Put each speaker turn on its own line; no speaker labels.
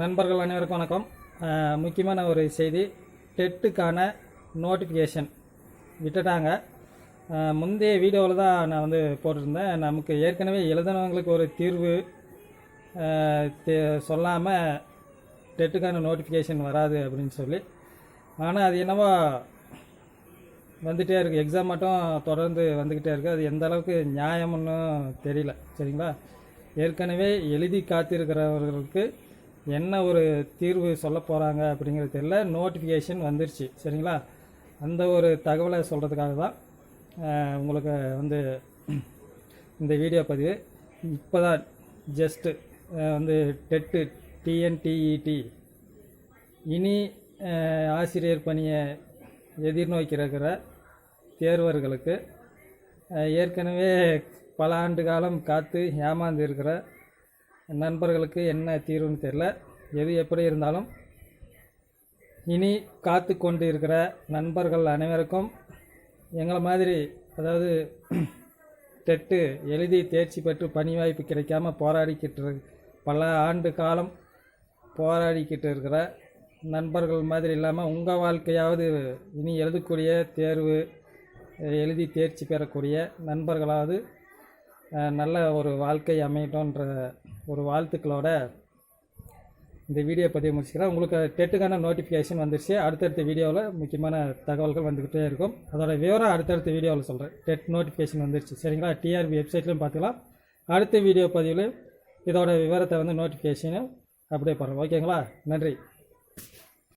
நண்பர்கள் அனைவருக்கும் வணக்கம். முக்கியமான ஒரு செய்தி டெட்டுக்கான நோட்டிஃபிகேஷன் விட்டுட்டாங்க. முந்தைய வீடியோவில் தான் நான் வந்து போட்டிருந்தேன். நமக்கு ஏற்கனவே எழுதினவங்களுக்கு ஒரு தீர்வு சொல்லாமல் டெட்டுக்கான நோட்டிஃபிகேஷன் வராது அப்படின்னு சொல்லி. ஆனால் அது என்னவோ வந்துகிட்டே இருக்குது எக்ஸாம் மட்டும் தொடர்ந்து வந்துக்கிட்டே இருக்குது அது எந்த அளவுக்கு நியாயம்னு தெரியல. சரிங்களா? ஏற்கனவே எழுதி காத்திருக்கிறவர்களுக்கு என்ன ஒரு தீர்வு சொல்ல போகிறாங்க அப்படிங்கிறது தெரியல. நோட்டிஃபிகேஷன் வந்துருச்சு. சரிங்களா? அந்த ஒரு தகவலை சொல்கிறதுக்காக தான் உங்களுக்கு வந்து இந்த வீடியோ பதிவு. இப்போ தான் ஜஸ்ட்டு வந்து டெட்டு டிஎன்டிஇடி இனி ஆசிரியர் பணியை எதிர்நோக்கியிருக்கிற தேர்வர்களுக்கு ஏற்கனவே பல ஆண்டு காலம் காத்து ஏமாந்து இருக்கிற நண்பர்களுக்கு என்ன தீர்வுன்னு தெரில எது எப்படி இருந்தாலும் இனி காத்து கொண்டு இருக்கிற நண்பர்கள் அனைவருக்கும் எங்களை மாதிரி அதாவது டெட்டு எழுதி தேர்ச்சி பெற்று பணி வாய்ப்பு கிடைக்காம போராடிக்கிட்டு இரு- பல ஆண்டு காலம் போராடிக்கிட்டு இருக்கிற நண்பர்கள் மாதிரி இல்லாமல் உங்கள் வாழ்க்கையாவது இனி எழுதக்கூடிய தேர்வு எழுதி தேர்ச்சி பெறக்கூடிய நண்பர்களாவது நல்ல ஒரு வாழ்க்கை அமையட்டும்ன்ற ஒரு வாழ்த்துக்களோட இந்த வீடியோ பதிவு முடிச்சுக்கிறேன். உங்களுக்கு டெட்டுக்கான நோட்டிஃபிகேஷன் வந்துருச்சு. அடுத்தடுத்த வீடியோவில் முக்கியமான தகவல்கள் வந்துக்கிட்டே இருக்கும். அதோட விவரம் அடுத்தடுத்த வீடியோவில் சொல்கிறேன் டெட் நோட்டிஃபிகேஷன் வந்துருச்சு. சரிங்களா? டிஆர்பி வெப்சைட்லையும் பார்த்துக்கலாம். அடுத்த வீடியோ பதிவில் இதோட விவரத்தை வந்து நோட்டிஃபிகேஷனை அப்படியே பண்ணுறோம் ஓகேங்களா நன்றி.